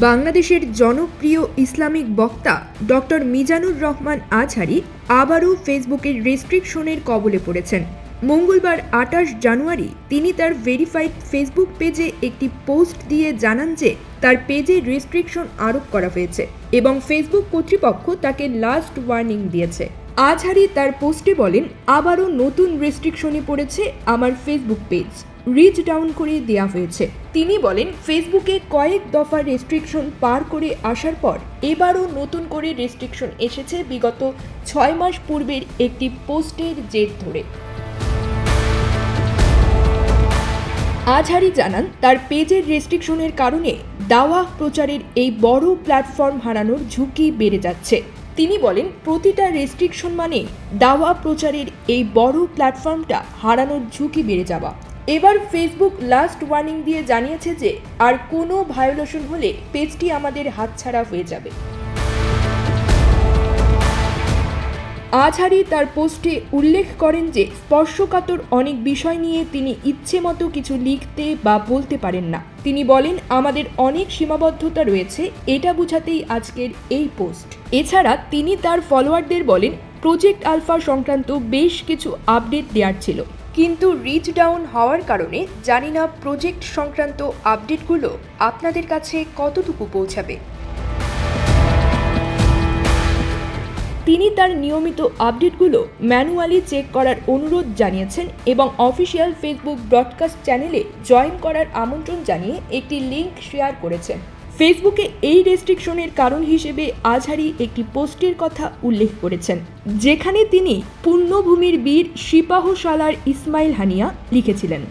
বাংলাদেশের জনপ্রিয় ইসলামিক বক্তা ডক্টর মিজানুর রহমান আজহারি আবারও ফেসবুকের রেস্ট্রিকশনের কবলে পড়েছেন। মঙ্গলবার আঠাশ জানুয়ারি তিনি তার ভেরিফাইড ফেসবুক পেজে একটি পোস্ট দিয়ে জানান যে তার পেজে রেস্ট্রিকশন আরোপ করা হয়েছে এবং ফেসবুক কর্তৃপক্ষ তাকে লাস্ট ওয়ার্নিং দিয়েছে। আজহারি তার পোস্টে বলেন, আবারও নতুন রেস্ট্রিকশনে পড়েছে আমার ফেসবুক পেজ। রিচ ডাউন করে দেওয়া হয়েছে। তিনি বলেন, ফেসবুকে কয়েক দফা রেস্ট্রিকশন পার করে আসার পর এবারও নতুন করে রেস্ট্রিকশন এসেছে বিগত ছয় মাস পূর্বের একটি পোস্টের জের ধরে। আজহারি জানান, তার পেজের রেস্ট্রিকশনের কারণে দাওয়া প্রচারের এই বড় প্ল্যাটফর্ম হারানোর ঝুঁকি বেড়ে যাচ্ছে। তিনি বলেন, প্রতিটা রেস্ট্রিকশন মানে দাওয়া প্রচারের এই বড় প্ল্যাটফর্মটা হারানোর ঝুঁকি বেড়ে যাওয়া। এবার ফেসবুক লাস্ট ওয়ার্নিং দিয়ে জানিয়েছে যে আর কোনো ভায়োলেশন হলে পেজটি আমাদের হাতছাড়া হয়ে যাবে। আজহারি তার পোস্টে উল্লেখ করেন যে স্পর্শকাতর অনেক বিষয় নিয়ে তিনি ইচ্ছে মতো কিছু লিখতে বা বলতে পারেন না। তিনি বলেন, আমাদের অনেক সীমাবদ্ধতা রয়েছে, এটা বোঝাতেই আজকের এই পোস্ট এছাড়া তিনি তার ফলোয়ারদের বলেন প্রজেক্ট আলফা সংক্রান্ত বেশ কিছু আপডেট দেওয়ার ছিল। কিন্তু রিচ ডাউন হওয়ার কারণে জানি না প্রজেক্ট সংক্রান্ত আপডেটগুলো আপনাদের কাছে কতটুকু পৌঁছাবে। তিনি তার নিয়মিত আপডেটগুলো ম্যানুয়ালি চেক করার অনুরোধ জানিয়েছেন এবং অফিসিয়াল ফেসবুক ব্রডকাস্ট চ্যানেলে জয়েন করার আমন্ত্রণ জানিয়ে একটি লিংক শেয়ার করেছেন। ফেসবুকে এই রেস্ট্রিকশনের কারণ হিসেবে আজহারি একটি পোস্টের কথা উল্লেখ করেছেন, যেখানে তিনি পূর্ণভূমির বীর সিপাহশালার ইসমাইল হানিয়া লিখেছিলেন।